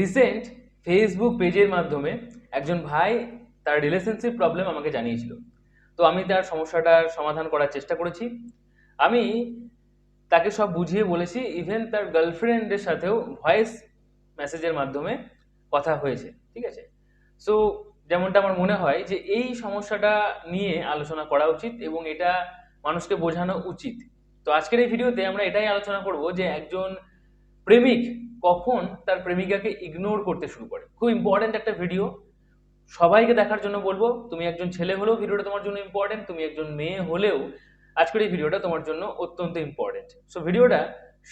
Recent Facebook পেজের মাধ্যমে একজন ভাই তার রিলেশনশিপ প্রবলেম আমাকে জানিয়েছিল। তো আমি তার সমস্যাটার সমাধান করার চেষ্টা করেছি। আমি তাকে সব বুঝিয়ে বলেছি ইভেন তার গার্লফ্রেন্ডের সাথেও ভয়েস মেসেজের মাধ্যমে কথা হয়েছে, ঠিক আছে? সো যেমনটা আমার মনে হয় যে এই সমস্যাটা নিয়ে আলোচনা করা উচিত এবং এটা মানুষকে বোঝানো উচিত। তো আজকের এই ভিডিওতে আমরা এটাই আলোচনা করব যে একজন প্রেমিক কখন তার প্রেমিকাকে ইগনোর করতে শুরু করে। খুব ইম্পর্টেন্ট একটা ভিডিও সবাইকে দেখার জন্য বলব, তুমি একজন ছেলে হলেও ভিডিওটা তোমার জন্য ইম্পর্টেন্ট তুমি একজন মেয়ে হলেও আজকের এই ভিডিওটা তোমার জন্য অত্যন্ত ইম্পর্টেন্ট সো ভিডিওটা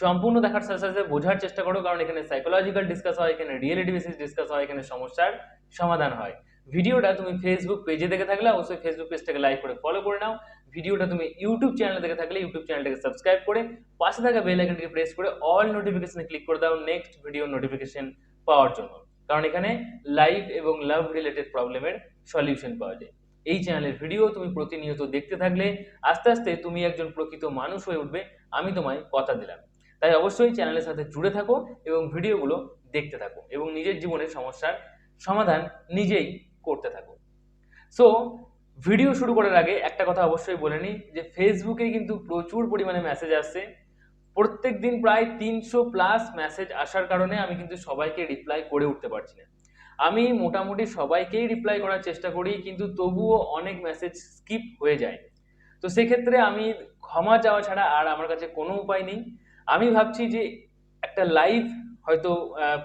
সম্পূর্ণ দেখার সাথে সাথে বোঝার চেষ্টা করো, কারণ এখানে সাইকোলজিক্যাল ডিসকাস হয়, এখানে রিয়েলিটি বেসিস ডিসকাস হয়, এখানে সমস্যার সমাধান হয়। ভিডিওটা তুমি ফেসবুক পেজে দেখে থাকলে অবশ্যই ফেসবুক পেজটাকে লাইক করে ফলো করে নাও। ভিডিওটা তুমি ইউটিউব চ্যানেলে দেখে থাকলে ইউটিউব চ্যানেলটাকে সাবস্ক্রাইব করে পাশে থাকা বেল আইকনটিকে প্রেস করে অল নোটিফিকেশনে ক্লিক করে দাও নেক্সট ভিডিও নোটিফিকেশন পাওয়ার জন্য। কারণ এখানে লাইফ এবং লাভ রিলেটেড প্রবলেমের সলিউশন পাওয়া যায়। এই চ্যানেলের ভিডিও তুমি প্রতিনিয়ত দেখতে থাকলে আস্তে আস্তে তুমি একজন প্রকৃত মানুষ হয়ে উঠবে, আমি তোমায় কথা দিলাম। তাই অবশ্যই চ্যানেলের সাথে জুড়ে থাকো এবং ভিডিওগুলো দেখতে থাকো এবং নিজের জীবনের সমস্যার সমাধান নিজেই করতে থাকো। সো ভিডিও শুরু করার আগে একটা কথা অবশ্যই বলে নিই যে ফেসবুকে কিন্তু প্রচুর পরিমাণে মেসেজ আসছে প্রত্যেক দিন প্রায় তিনশো প্লাস মেসেজ আসার কারণে আমি কিন্তু সবাইকে রিপ্লাই করে উঠতে পারছি না। আমি মোটামুটি সবাইকেই রিপ্লাই করার চেষ্টা করি, কিন্তু তবুও অনেক মেসেজ স্কিপ হয়ে যায়। তো সেক্ষেত্রে আমি ক্ষমা চাওয়া ছাড়া আর আমার কাছে কোনো উপায় নেই। আমি ভাবছি যে, একটা লাইভ হয়তো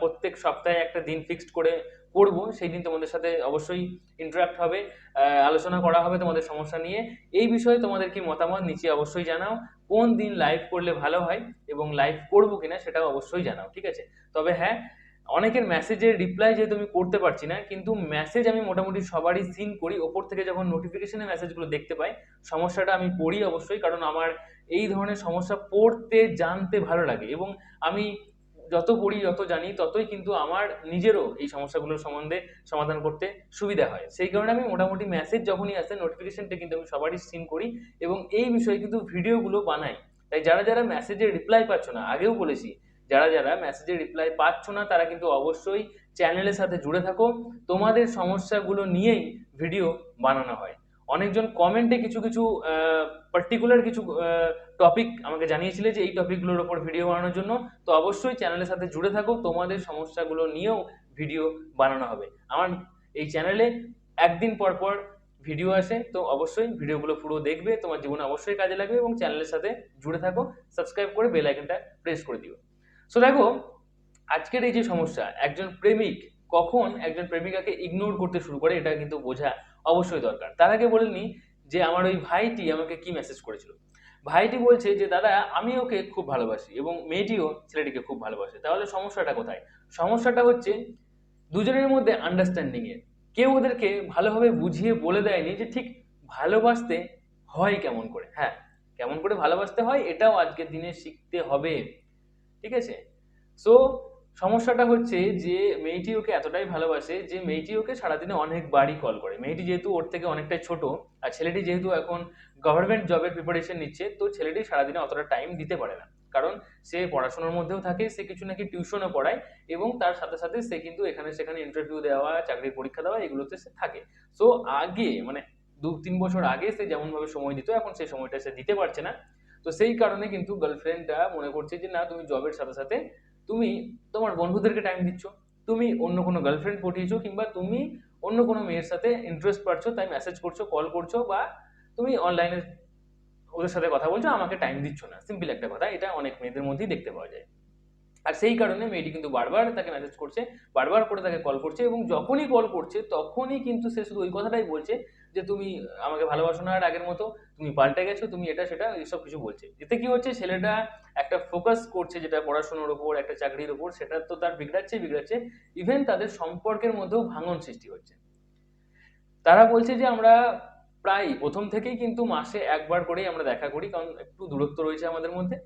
প্রত্যেক সপ্তাহে একটা দিন ফিক্সড করে করব, সেই দিন তোমাদের সাথে অবশ্যই ইন্টারাক্ট হবে আলোচনা করা হবে তোমাদের সমস্যা নিয়ে। এই বিষয়ে তোমাদের কি মতামত নিচে অবশ্যই জানাও। কোন দিন লাইভ করলে ভালো হয় এবং লাইভ করব কিনা সেটাও অবশ্যই জানাও, ঠিক আছে? তবে হ্যাঁ অনেকের মেসেজের রিপ্লাই যেহেতু আমি করতে পারছি না, কিন্তু মেসেজ আমি মোটামুটি সবারই সিন করি। ওপর থেকে যখন নোটিফিকেশনে মেসেজগুলো দেখতে পাই, সমস্যাটা আমি পড়ি অবশ্যই, কারণ আমার এই ধরনের সমস্যা পড়তে, জানতে ভালো লাগে। এবং আমি যত পড়ি, যত জানি, ততই কিন্তু আমার নিজেরও এই সমস্যাগুলোর সম্বন্ধে সমাধান করতে সুবিধা হয়। সেই কারণে আমি মোটামুটি মেসেজ যখনই আসে নোটিফিকেশনটা কিন্তু আমি সবারই সিন করি এবং এই বিষয়ে কিন্তু ভিডিওগুলো বানাই। তাই যারা যারা মেসেজের রিপ্লাই পাচ্ছ না, আগেও বলেছি, যারা যারা মেসেজের রিপ্লাই পাচ্ছ না, তারা কিন্তু অবশ্যই চ্যানেলের সাথে জুড়ে থাকো। তোমাদের সমস্যাগুলো নিয়েই ভিডিও বানানো হয়। অনেকজন কমেন্টে কিছু কিছু পার্টিকুলার কিছু টপিক আমাকে জানিয়েছিলে যে এই টপিকগুলোর ওপর ভিডিও বানানোর জন্য। তো অবশ্যই চ্যানেলের সাথে জুড়ে থাকো, তোমাদের সমস্যাগুলো নিয়েও ভিডিও বানানো হবে। আমার এই চ্যানেলে একদিন পর পর ভিডিও আসে, তো অবশ্যই ভিডিওগুলো পুরো দেখবে, তোমার জীবনে অবশ্যই কাজে লাগবে এবং চ্যানেলের সাথে জুড়ে থাকো সাবস্ক্রাইব করে বেল আইকনটা প্রেস করে দিও। সো দেখো, আজকের এই যে সমস্যা, একজন প্রেমিক কখন একজন প্রেমিকাকে ইগনোর করতে শুরু করে, এটা কিন্তু বোঝা অবশ্যই দরকার। তার আগে বলে নিই যে আমার ওই ভাইটি আমাকে কি মেসেজ করেছিল? ভাইটি বলছে যে, দাদা, আমি ওকে খুব ভালোবাসি এবং মেয়েটিও ছেলেটিকে খুব ভালোবাসে। তাহলে সমস্যাটা কোথায়? সমস্যাটা হচ্ছে দুজনের মধ্যে আন্ডারস্ট্যান্ডিং এর কেউ ওদেরকে ভালোভাবে বুঝিয়ে বলে দেয়নি যে, ঠিক ভালোবাসতে হয় কেমন করে? হ্যাঁ কেমন করে ভালোবাসতে হয়, এটাও আজকের দিনে শিখতে হবে। ঠিক আছে? সো সমস্যাটা হচ্ছে যে মেয়েটি ওকে এতটাই ভালোবাসে যে মেয়েটি ওকে সারাদিনে অনেকবারই কল করে। মেয়েটি যেহেতু ওর থেকে অনেকটাই ছোট আর ছেলেটি যেহেতু এখন গভর্নমেন্ট জবের প্রিপারেশন নিচ্ছে, তো ছেলেটি সারাদিনে অতটা টাইম দিতে পারে না। কারণ সে পড়াশোনার মধ্যেও থাকে, সে কিছু নাকি টিউশনও পড়ায় এবং তার সাথে সাথে সে কিন্তু এখানে সেখানে ইন্টারভিউ দেওয়া, চাকরির পরীক্ষা দেওয়া এগুলোতে সে থাকে। সো আগে মানে দু, তিন বছর আগে সে যেমনভাবে সময় দিত, এখন সেই সময়টা সে দিতে পারছে না। তো সেই কারণে কিন্তু গার্লফ্রেন্ডটা মনে করছে যে, না, তুমি জবের সাথে সাথে তুমি তোমার বন্ধুদেরকে টাইম দিচ্ছ, তুমি অন্য কোনো গার্লফ্রেন্ড পটিয়েছো কিংবা তুমি অন্য কোনো মেয়ের সাথে ইন্টারেস্ট পাচ্ছ, তাই মেসেজ করছ কল করছ বা তুমি অনলাইনে ওদের সাথে কথা বলছো, আমাকে টাইম দিচ্ছ না। সিম্পল একটা কথা, এটা অনেক মেয়েদের মধ্যেই দেখতে পাওয়া যায়। আর সেই কারণে মেয়েটি কিন্তু বারবার তাকে মেসেজ করছে, বারবার করে তাকে কল করছে এবং যখনই কল করছে তখনই কিন্তু সে শুধু ওই কথাটাই বলছে যে, তুমি আমাকে ভালোবাসো না আর আগের মতো, তুমি পাল্টে গেছো, তুমি এটা, সেটা, এইসব কিছু বলছে। এতে কি হচ্ছে? ছেলেটা একটা ফোকাস করছে যেটা পড়াশোনার উপর, একটা চাকরির উপর, সেটা তো তার বিগড়াচ্ছে বিগড়াচ্ছে। ইভেন তাদের সম্পর্কের মধ্যেও ভাঙন সৃষ্টি হচ্ছে। তারা বলছে যে, আমরা প্রায় প্রথম থেকেই কিন্তু মাসে একবার করেই আমরা দেখা করি, কারণ একটু দূরত্ব রয়েছে আমাদের মধ্যে।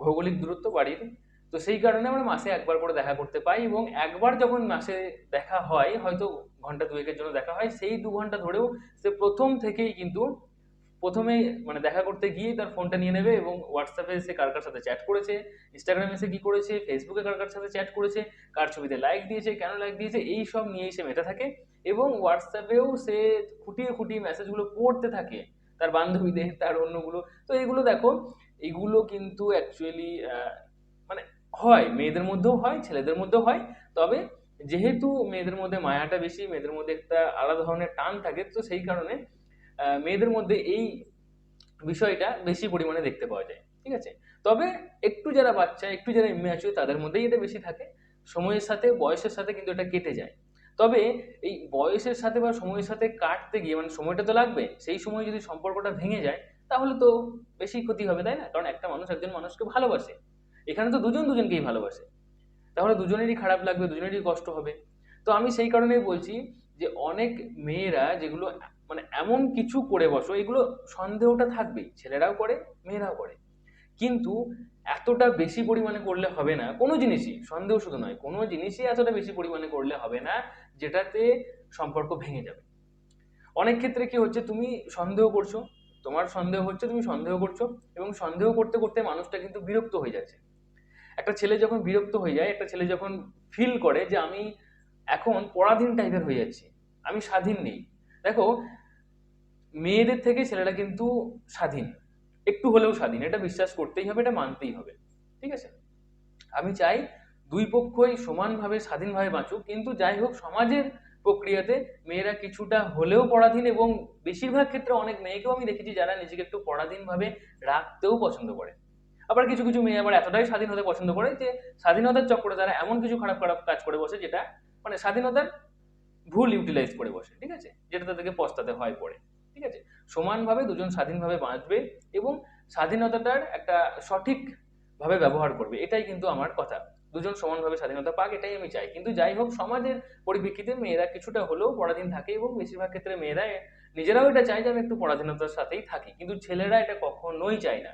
ভৌগোলিক দূরত্ব বাড়ির তো সেই কারণে আমরা মাসে একবার করে দেখা করতে পাই এবং একবার যখন মাসে দেখা হয়, হয়তো ঘণ্টা দুয়েকের জন্য দেখা হয়, সেই দু ঘণ্টা ধরেও সে প্রথম থেকেই কিন্তু প্রথমে মানে দেখা করতে গিয়ে তার ফোনটা নিয়ে নেবে এবং হোয়াটসঅ্যাপে সে কার কার সাথে চ্যাট করেছে ইনস্টাগ্রামে এসে কি করেছে ফেসবুকে কার কার সাথে চ্যাট করেছে, কার ছবিতে লাইক দিয়েছে, কেন লাইক দিয়েছে, এই সব নিয়েই সে মেতে থাকে এবং হোয়াটসঅ্যাপেও সে খুঁটিয়ে খুঁটিয়ে মেসেজগুলো পড়তে থাকে তার বান্ধবীদের, তার অন্যগুলো। তো এগুলো দেখো, এগুলো কিন্তু অ্যাকচুয়ালি হয়, মেয়েদের মধ্যেও হয়, ছেলেদের মধ্যেও হয়। তবে যেহেতু মেয়েদের মধ্যে মায়াটা বেশি, মেয়েদের মধ্যে একটা আলাদা ধরনের টান থাকে, তো সেই কারণে মেয়েদের মধ্যে এই বিষয়টা বেশি পরিমাণে দেখতে পাওয়া যায়, ঠিক আছে? তবে একটু যারা বাচ্চা, একটু যারা ইম্যাচুর তাদের মধ্যেই এটা বেশি থাকে। সময়ের সাথে, বয়সের সাথে কিন্তু এটা কেটে যায়। তবে এই বয়সের সাথে বা সময়ের সাথে কাটতে গিয়ে মানে সময়টা তো লাগবে, সেই সময় যদি সম্পর্কটা ভেঙে যায়, তাহলে তো বেশি ক্ষতি হবে, তাই না? কারণ একটা মানুষ একজন মানুষকে ভালোবাসে। এখানে তো দুজন দুজনকেই ভালোবাসে। তাহলে দুজনেরই খারাপ লাগবে, দুজনেরই কষ্ট হবে। তো আমি সেই কারণেই বলছি যে অনেক মেয়েরা যেগুলো মানে এমন কিছু করে বসো, এগুলো সন্দেহটা থাকবেই, ছেলেরাও করে, মেয়েরাও করে। কিন্তু এতটা বেশি পরিমাণে করলে হবে না, কোনো জিনিসই, সন্দেহ শুধু নয়, কোনো জিনিসই এতটা বেশি পরিমাণে করলে হবে না, যেটাতে সম্পর্ক ভেঙে যাবে। অনেক ক্ষেত্রে কি হচ্ছে, তুমি সন্দেহ করছ, তোমার সন্দেহ হচ্ছে, তুমি সন্দেহ করছ, এবং সন্দেহ করতে করতে মানুষটা কিন্তু বিরক্ত হয়ে যাচ্ছে। একটা ছেলে যখন বিরক্ত হয়ে যায়, একটা ছেলে যখন ফিল করে যে আমি এখন পরাধীন টাইপের হয়ে যাচ্ছি, আমি স্বাধীন নেই। দেখো, মেয়েদের থেকে ছেলেরা কিন্তু স্বাধীন। একটু হলেও স্বাধীন। এটা বিশ্বাস করতেই হবে, এটা মানতেই হবে। ঠিক আছে? আমি চাই দুই পক্ষই সমানভাবে, স্বাধীনভাবে বাঁচুক। কিন্তু যাই হোক, সমাজের প্রক্রিয়াতে মেয়েরা কিছুটা হলেও পরাধীন এবং বেশিরভাগ ক্ষেত্রে অনেক মেয়েকেও আমি দেখেছি যারা নিজেকে একটু পরাধীনভাবে রাখতেও পছন্দ করে। আবার কিছু কিছু মেয়ে আবার এতটাই স্বাধীন হতে পছন্দ করে যে স্বাধীনতার চক্করে তারা এমন কিছু খারাপ খারাপ কাজ করে বসে যেটা মানে স্বাধীনতার ভুল ইউটিলাইজ করে বসে, ঠিক আছে? যেটা তাদেরকে পস্তাতে হয় পড়ে ঠিক আছে? সমানভাবে দুজন স্বাধীনভাবে বাঁচবে এবং স্বাধীনতাটার একটা সঠিকভাবে ব্যবহার করবে, এটাই কিন্তু আমার কথা। দুজন সমানভাবে স্বাধীনতা পাক, এটাই আমি চাই। কিন্তু যাই হোক, সমাজের পরিপ্রেক্ষিতে মেয়েরা কিছুটা হলেও পরাধীন থাকে এবং বেশিরভাগ ক্ষেত্রে মেয়েরা নিজেরাও এটা চায় যে আমি একটু পরাধীনতার সাথেই থাকি। কিন্তু ছেলেরা এটা কখনোই চায় না।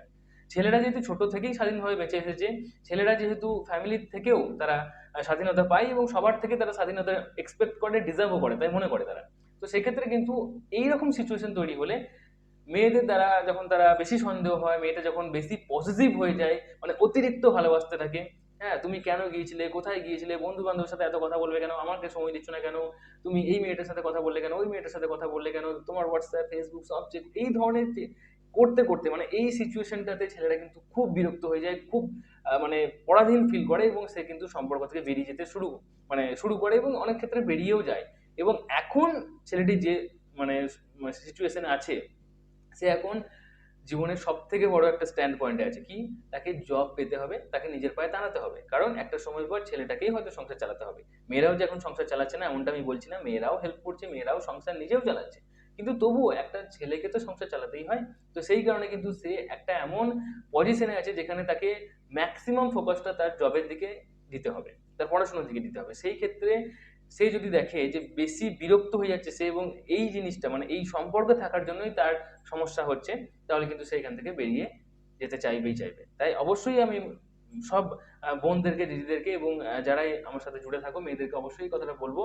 ছেলেরা যেহেতু ছোট থেকেই স্বাধীনভাবে বেঁচে এসেছে, ছেলেরা যেহেতু ফ্যামিলির থেকেও তারা স্বাধীনতা পায় এবং সবার থেকে তারা স্বাধীনতা এক্সপেক্ট করে ডিজার্ভও করে, তাই মনে করে তারা। তো সেক্ষেত্রে কিন্তু এইরকম সিচুয়েশন তৈরি হলে মেয়েদের দ্বারা যখন তারা বেশি সন্দেহ হয়, মেয়েটা যখন বেশি পজিটিভ হয়ে যায় মানে অতিরিক্ত ভালোবাসতে থাকে হ্যাঁ তুমি কেন গিয়েছিলে, কোথায় গিয়েছিলে বন্ধু বান্ধবের সাথে এত কথা বলবে কেন, আমাকে সময় দিচ্ছ না কেন, তুমি এই মেয়েটার সাথে কথা বললে কেন, ওই মেয়েটার সাথে কথা বললে কেন, তোমার হোয়াটসঅ্যাপ ফেসবুক সব এই ধরনের করতে করতে মানে এই সিচুয়েশনটাতে ছেলেরা কিন্তু খুব বিরক্ত হয়ে যায়, খুব মানে পরাধীন ফিল করে এবং সে কিন্তু সম্পর্ক থেকে বেরিয়ে যেতে শুরু মানে শুরু করে এবং অনেক ক্ষেত্রে বেরিয়েও যায়। এবং এখন ছেলেটি যে মানে সিচুয়েশনে আছে, সে এখন জীবনের সব থেকে বড় একটা স্ট্যান্ড পয়েন্টে আছে কি? তাকে জব পেতে হবে, তাকে নিজের পায়ে দাঁড়াতে হবে। কারণ একটা সময় পর ছেলেটাকেই হয়তো সংসার চালাতে হবে। মেয়েরাও যে এখন সংসার চালাচ্ছে না, এমনটা আমি বলছি না। মেয়েরাও হেল্প করছে, মেয়েরাও সংসার নিজেও চালাচ্ছে। কিন্তু তবুও একটা ছেলেকে তো সংসার চালাতেই হয়। তো সেই কারণে কিন্তু সে একটা এমন পজিশনে আছে যেখানে তাকে ম্যাক্সিমাম ফোকাসটা তার জবের দিকে দিতে হবে, তার পড়াশোনার দিকে দিতে হবে। সেই ক্ষেত্রে সে যদি দেখে যে বেশি বিরক্ত হয়ে যাচ্ছে সে এবং এই জিনিসটা মানে এই সম্পর্কে থাকার জন্যই তার সমস্যা হচ্ছে, তাহলে কিন্তু সে এখান থেকে বেরিয়ে যেতে চাইবেই চাইবে। তাই অবশ্যই আমি সব বোনদেরকে, দিদিদেরকে এবং যারাই আমার সাথে জুড়ে থাকো, মেয়েদেরকে অবশ্যই কথাটা বলব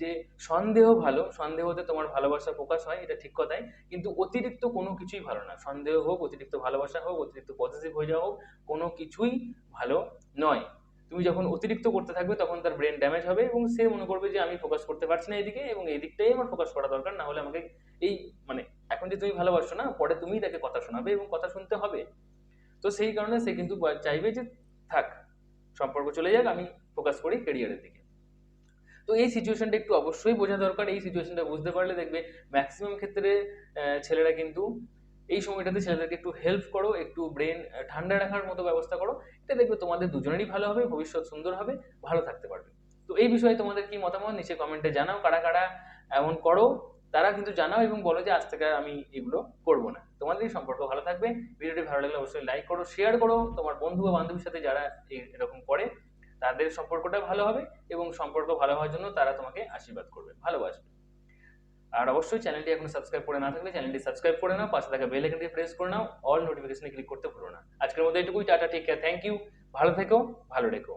যে সন্দেহ ভালো, সন্দেহতে তোমার ভালোবাসা প্রকাশ হয়, এটা ঠিক কথাই। কিন্তু অতিরিক্ত কোনো কিছুই ভালো না। সন্দেহ হোক, অতিরিক্ত ভালোবাসা হোক, অতিরিক্ত পজিটিভ হয়ে যাওয়া হোক, কোনো কিছুই ভালো নয়। তুমি যখন অতিরিক্ত করতে থাকবে, তখন তার ব্রেন ড্যামেজ হবে এবং সে মনে করবে যে, আমি ফোকাস করতে পারছি না এদিকে এবং এই দিকটাই আমার ফোকাস করা দরকার। না হলে আমাকে এই মানে এখন যে তুমি ভালোবাসো না, পরে তুমিই তাকে কথা শোনাবে এবং কথা শুনতে হবে। তো সেই কারণে সে কিন্তু চাইবে যে, থাক, সম্পর্ক চলে যাক, আমি ফোকাস করি ক্যারিয়ারের দিকে। তো এই সিচুয়েশনটা একটু অবশ্যই বোঝা দরকার। এই সিচুয়েশনটা বুঝতে পারলে দেখবে ম্যাক্সিমাম ক্ষেত্রে ছেলেরা কিন্তু এই সময়টাতে ছেলেদেরকে একটু হেল্প করো, একটু ব্রেন ঠান্ডা রাখার মতো ব্যবস্থা করো। এটা দেখবে তোমাদের দুজনেরই ভালো হবে, ভবিষ্যৎ সুন্দর হবে, ভালো থাকতে পারবে। তো এই বিষয়ে তোমাদের কি মতামত? নিচে কমেন্টে জানাও কারা কারা এমন করো। তারা কিন্তু জানাও এবং বলো যে আজ থেকে আমি এগুলো করব না। তোমাদেরই সম্পর্ক ভালো থাকবে। ভিডিওটি ভালো লাগলে অবশ্যই লাইক করো শেয়ার করো। তোমার বন্ধু বা বান্ধবীর সাথে যারা এই- এরকম করে তাদের সম্পর্কটা ভালো হবে এবং সম্পর্ক ভালো হওয়ার জন্য তারা তোমাকে আশীর্বাদ করবে, ভালোবাসবে। আর অবশ্যই চ্যানেলটি এখন সাবস্ক্রাইব করে না থাকলে চ্যানেলটি সাবস্ক্রাইব করে নাও, পাশে থাকা বেল আইকনটি প্রেস করে নাও অল নোটিফিকেশনে ক্লিক করতে ভুলো না। আজকের মধ্যে এটুকুই, টাটা কেয়ার থ্যাংক ইউ ভালো থেকো, ভালো রেখো।